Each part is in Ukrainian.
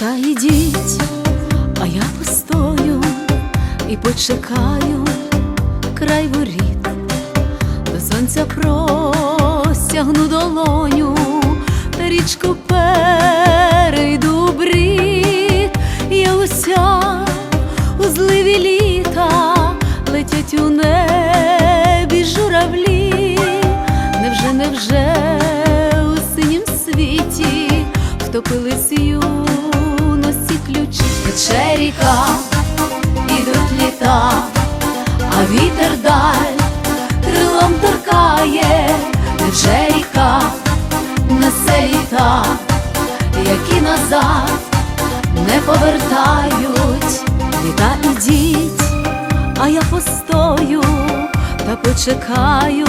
Та йдіть, а я постою і почекаю край воріт, до сонця простягну долоню, та річку перейду брід, я уся у зливі літа летять у небі журавлі, невже, невже у синім світі втопились. Вітер даль крилом торкає, невже ріка несе літа, які назад не повертають, літа ідіть, а я постою та почекаю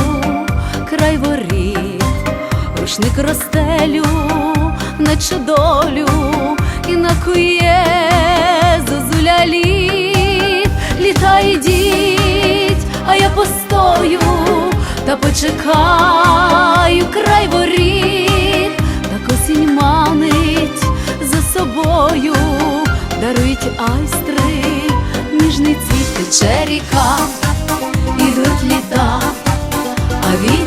край воріт, рушник розстелю, наче долю і накує постою та почекаю край воріт, так осінь манить за собою, дарують айстри, ніжний цвіт тече ріка, ідуть літа, а вітер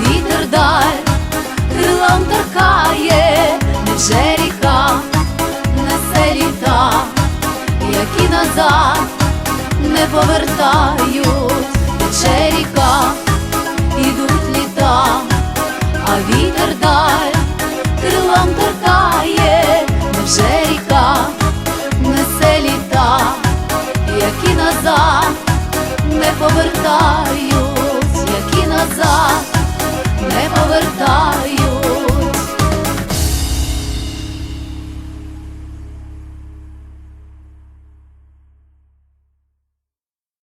вітер даль крилом торкає, невже ріка несе літа, які назад не повертають, тече ріка, ідуть літа, а вітер даль крилом торкає, невже ріка несе літа, які назад не повертають, які назад.